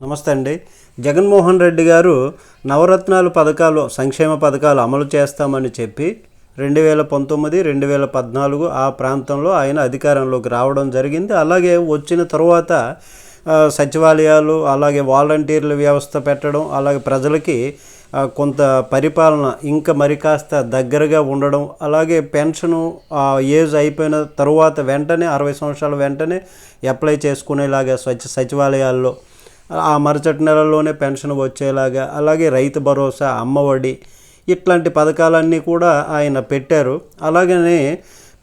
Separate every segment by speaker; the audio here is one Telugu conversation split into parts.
Speaker 1: నమస్తే అండి. జగన్మోహన్ రెడ్డి గారు నవరత్నాలు పథకాలు సంక్షేమ పథకాలు అమలు చేస్తామని చెప్పి రెండు వేల పంతొమ్మిది రెండు వేల పద్నాలుగు ఆ ప్రాంతంలో ఆయన అధికారంలోకి రావడం జరిగింది. అలాగే వచ్చిన తరువాత సచివాలయాలు అలాగే వాలంటీర్ల వ్యవస్థ పెట్టడం అలాగే ప్రజలకి కొంత పరిపాలన ఇంకా మరి కాస్త దగ్గరగా ఉండడం అలాగే పెన్షను ఏజ్ అయిపోయిన తరువాత వెంటనే అరవై సంవత్సరాల వెంటనే అప్లై చేసుకునేలాగా స్వచ్ఛ సచివాలయాల్లో ఆ మరుసటి నెలలోనే పెన్షన్ వచ్చేలాగా అలాగే రైతు భరోసా అమ్మఒడి ఇట్లాంటి పథకాలన్నీ కూడా ఆయన పెట్టారు. అలాగనే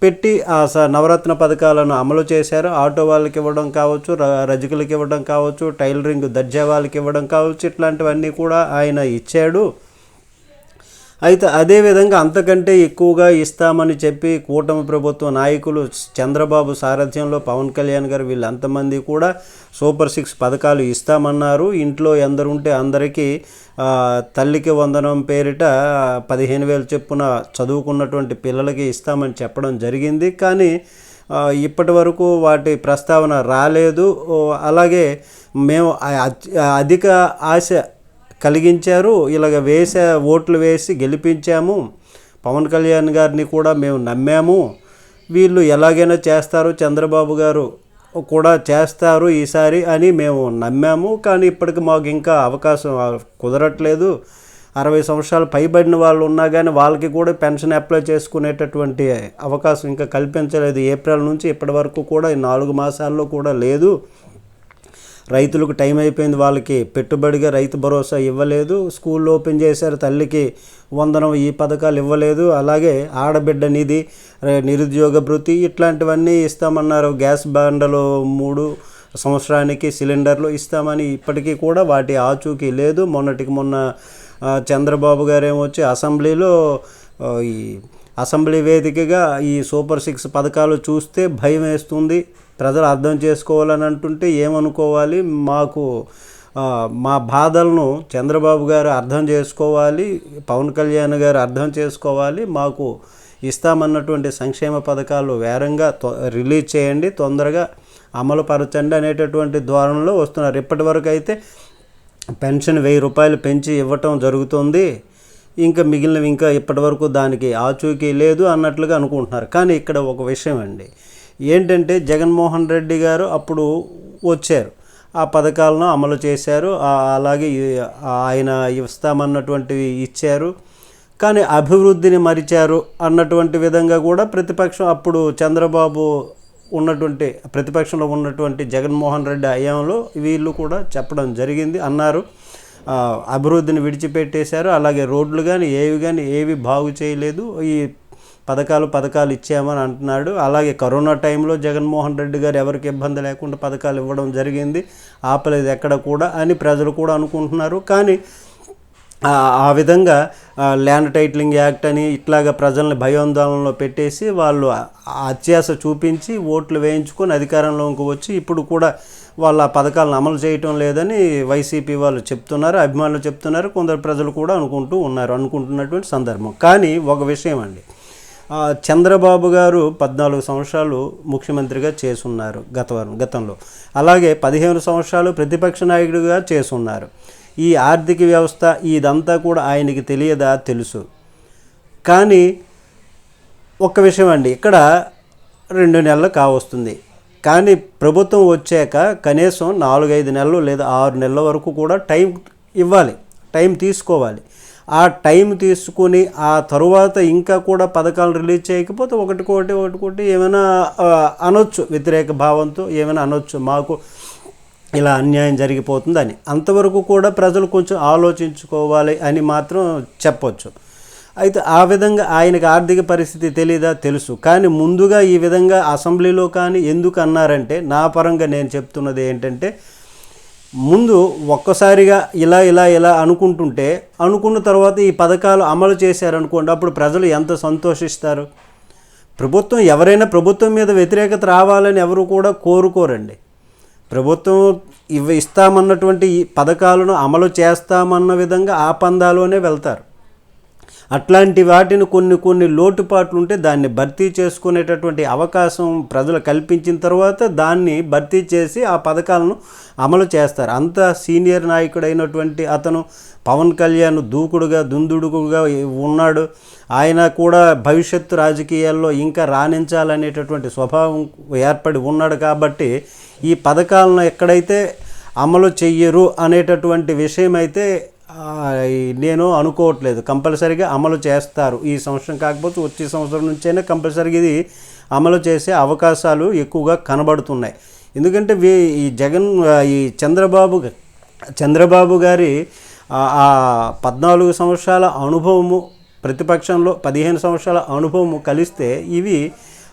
Speaker 1: పెట్టి ఆ స నవరత్న పథకాలను అమలు చేశారు. ఆటో వాళ్ళకి ఇవ్వడం కావచ్చు రజకులకి ఇవ్వడం కావచ్చు టైలరింగ్ దర్జా వాళ్ళకి ఇవ్వడం కావచ్చు ఇట్లాంటివన్నీ కూడా ఆయన ఇచ్చాడు. అయితే అదేవిధంగా అంతకంటే ఎక్కువగా ఇస్తామని చెప్పి కూటమి ప్రభుత్వ నాయకులు చంద్రబాబు సారథ్యంలో పవన్ కళ్యాణ్ గారు వీళ్ళంతమంది కూడా సూపర్ సిక్స్ పథకాలు ఇస్తామన్నారు. ఇంట్లో ఎందరుంటే అందరికీ తల్లికి వందనం పేరిట పదిహేను వేలు చెప్పున చదువుకున్నటువంటి పిల్లలకి ఇస్తామని చెప్పడం జరిగింది. కానీ ఇప్పటి వరకు వాటి ప్రస్తావన రాలేదు. అలాగే మేము అధిక ఆశ కలిగించారు. ఇలాగ వేసే ఓట్లు వేసి గెలిపించాము. పవన్ కళ్యాణ్ గారిని కూడా మేము నమ్మాము. వీళ్ళు ఎలాగైనా చేస్తారు చంద్రబాబు గారు కూడా చేస్తారు ఈసారి అని మేము నమ్మాము. కానీ ఇప్పటికి మాకు ఇంకా అవకాశం కుదరట్లేదు. అరవై సంవత్సరాలు పైబడిన వాళ్ళు ఉన్నా కానీ వాళ్ళకి కూడా పెన్షన్ అప్లై చేసుకునేటటువంటి అవకాశం ఇంకా కల్పించలేదు. ఏప్రిల్ నుంచి ఇప్పటి వరకు కూడా ఈ నాలుగు మాసాల్లో కూడా లేదు. రైతులకు టైం అయిపోయింది వాళ్ళకి. పెట్టుబడిగా రైతు భరోసా ఇవ్వలేదు. స్కూల్ ఓపెన్ చేశారు. తల్లికి వందనం ఈ పథకాలు ఇవ్వలేదు. అలాగే ఆడబిడ్డ నిధి నిరుద్యోగ భృతి ఇట్లాంటివన్నీ ఇస్తామన్నారు. గ్యాస్ బండలు మూడు సంవత్సరానికి సిలిండర్లు ఇస్తామని ఇప్పటికీ కూడా వాటి ఆచూకీ లేదు. మొన్నటికి మొన్న చంద్రబాబు గారు ఏమొచ్చి అసెంబ్లీలో ఈ అసెంబ్లీ వేదికగా ఈ సూపర్ సిక్స్ పథకాలు చూస్తే భయం వేస్తుంది. ప్రజలు అర్థం చేసుకోవాలని అంటుంటే ఏమనుకోవాలి? మాకు మా బాధలను చంద్రబాబు గారు అర్థం చేసుకోవాలి పవన్ కళ్యాణ్ గారు అర్థం చేసుకోవాలి మాకు ఇస్తామన్నటువంటి సంక్షేమ పథకాలు వేరంగా తొ- రిలీజ్ చేయండి తొందరగా అమలు పరచండి అనేటటువంటి ధోరణిలో వస్తున్నారు. ఇప్పటి వరకు అయితే పెన్షన్ వెయ్యి రూపాయలు పెంచి ఇవ్వటం జరుగుతుంది. ఇంకా మిగిలినవి ఇంకా ఇప్పటివరకు దానికి ఆచూకీ లేదు అన్నట్లుగా అనుకుంటున్నారు. కానీ ఇక్కడ ఒక విషయం అండి. ఏంటంటే జగన్మోహన్ రెడ్డి గారు అప్పుడు వచ్చారు. ఆ పథకాలను అమలు చేశారు. అలాగే ఆయన ఇస్తామన్నటువంటివి ఇచ్చారు. కానీ అభివృద్ధిని మరిచారు అన్నటువంటి విధంగా కూడా ప్రతిపక్షం అప్పుడు చంద్రబాబు ఉన్నటువంటి ప్రతిపక్షంలో ఉన్నటువంటి జగన్మోహన్ రెడ్డి హయాంలో వీళ్ళు కూడా చెప్పడం జరిగింది అన్నారు. అభివృద్ధిని విడిచిపెట్టేశారు. అలాగే రోడ్లు కానీ ఏవి కానీ ఏవి బాగు చేయలేదు. ఈ పథకాలు పథకాలు ఇచ్చామని అంటున్నాడు. అలాగే కరోనా టైంలో జగన్మోహన్ రెడ్డి గారు ఎవరికి ఇబ్బంది లేకుండా పథకాలు ఇవ్వడం జరిగింది. ఆపలేదు ఎక్కడ కూడా అని ప్రజలు కూడా అనుకుంటున్నారు. కానీ ఆ విధంగా ల్యాండ్ టైటిలింగ్ యాక్ట్ అని ఇట్లాగా ప్రజల్ని భయోందోళనలో పెట్టేసి వాళ్ళు అత్యాస చూపించి ఓట్లు వేయించుకొని అధికారంలోకి వచ్చి ఇప్పుడు కూడా వాళ్ళ పథకాలను అమలు చేయటం లేదని వైసీపీ వాళ్ళు చెప్తున్నారు అభిమానులు చెప్తున్నారు. కొందరు ప్రజలు కూడా అనుకుంటూ ఉన్నారు అనుకుంటున్నటువంటి సందర్భం. కానీ ఒక విషయం అండి. చంద్రబాబు గారు పద్నాలుగు సంవత్సరాలు ముఖ్యమంత్రిగా చేసున్నారు గత గతంలో. అలాగే పదిహేను సంవత్సరాలు ప్రతిపక్ష నాయకుడిగా చేసున్నారు. ఈ ఆర్థిక వ్యవస్థ ఇదంతా కూడా ఆయనకి తెలియదా? తెలుసు. కానీ ఒక్క విషయం అండి. ఇక్కడ రెండు నెలలు కావస్తుంది. కానీ ప్రభుత్వం వచ్చాక కనీసం నాలుగైదు నెలలు లేదా ఆరు నెలల వరకు కూడా టైం ఇవ్వాలి. టైం తీసుకోవాలి. ఆ టైం తీసుకొని ఆ తరువాత ఇంకా కూడా పథకాలు రిలీజ్ చేయకపోతే ఒకటి కోటి ఒకటి కోటి ఏమైనా అనొచ్చు. వ్యతిరేక భావంతో ఏమైనా అనొచ్చు. మాకు ఇలా అన్యాయం జరిగిపోతుందని. అంతవరకు కూడా ప్రజలు కొంచెం ఆలోచించుకోవాలి అని మాత్రం చెప్పొచ్చు. అయితే ఆ విధంగా ఆయనకు ఆర్థిక పరిస్థితి తెలీదా? తెలుసు. కానీ ముందుగా ఈ విధంగా అసెంబ్లీలో కానీ ఎందుకు అన్నారంటే నా పరంగా నేను చెప్తున్నది ఏంటంటే ముందు ఒక్కసారిగా ఇలా ఇలా ఇలా అనుకుంటుంటే అనుకున్న తర్వాత ఈ పథకాలు అమలు చేశారనుకోండి అప్పుడు ప్రజలు ఎంత సంతోషిస్తారు? ప్రభుత్వం ఎవరైనా ప్రభుత్వం మీద వ్యతిరేకత రావాలని ఎవరు కూడా కోరుకోరండి. ప్రభుత్వం ఇవి ఇస్తామన్నటువంటి ఈ పథకాలను అమలు చేస్తామన్న విధంగా ఆ పందాలోనే వెళ్తారు. అట్లాంటి వాటిని కొన్ని కొన్ని లోటుపాట్లు ఉంటే దాన్ని భర్తీ చేసుకునేటటువంటి అవకాశం ప్రజలు కల్పించిన తర్వాత దాన్ని భర్తీ చేసి ఆ పథకాలను అమలు చేస్తారు. అంత సీనియర్ నాయకుడైనటువంటి అతను పవన్ కళ్యాణ్ దూకుడుగా దుందుడుగుగా ఉన్నాడు. ఆయన కూడా భవిష్యత్తు రాజకీయాల్లో ఇంకా రాణించాలనేటటువంటి స్వభావం ఏర్పడి ఉన్నాడు కాబట్టి ఈ పథకాలను ఎక్కడైతే అమలు చెయ్యరు అనేటటువంటి విషయం అయితే నేను అనుకోవట్లేదు. కంపల్సరీగా అమలు చేస్తారు. ఈ సంవత్సరం కాకపోతే వచ్చే సంవత్సరం నుంచైనా కంపల్సరీగా ఇది అమలు చేసే అవకాశాలు ఎక్కువగా కనబడుతున్నాయి. ఎందుకంటే వీ ఈ జగన్ ఈ చంద్రబాబు చంద్రబాబు గారి ఆ పద్నాలుగు సంవత్సరాల అనుభవము ప్రతిపక్షంలో పదిహేను సంవత్సరాల అనుభవము కలిస్తే ఇవి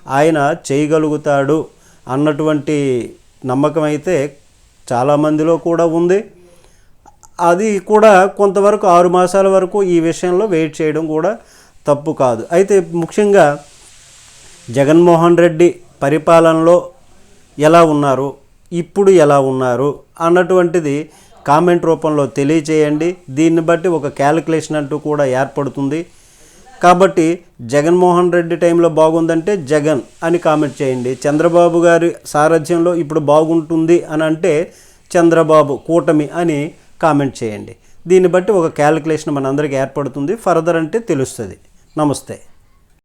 Speaker 1: ఆయన చేయగలుగుతాడు అన్నటువంటి నమ్మకం అయితే చాలామందిలో కూడా ఉంది. అది కూడా కొంతవరకు ఆరు మాసాల వరకు ఈ విషయంలో వెయిట్ చేయడం కూడా తప్పు కాదు. అయితే ముఖ్యంగా జగన్మోహన్ రెడ్డి పరిపాలనలో ఎలా ఉన్నారు ఇప్పుడు ఎలా ఉన్నారు అన్నటువంటిది కామెంట్ రూపంలో తెలియచేయండి. దీన్ని బట్టి ఒక క్యాలిక్యులేషన్ అంటూ కూడా ఏర్పడుతుంది. కాబట్టి జగన్మోహన్ రెడ్డి టైంలో బాగుందంటే జగన్ అని కామెంట్ చేయండి. చంద్రబాబు గారి సారథ్యంలో ఇప్పుడు బాగుంటుంది అని అంటే చంద్రబాబు కూటమి అని కామెంట్ చేయండి. దీన్ని బట్టి ఒక క్యాలిక్యులేషన్ మనందరికీ ఏర్పడుతుంది. ఫర్దర్ అంటే తెలుస్తుంది. నమస్తే.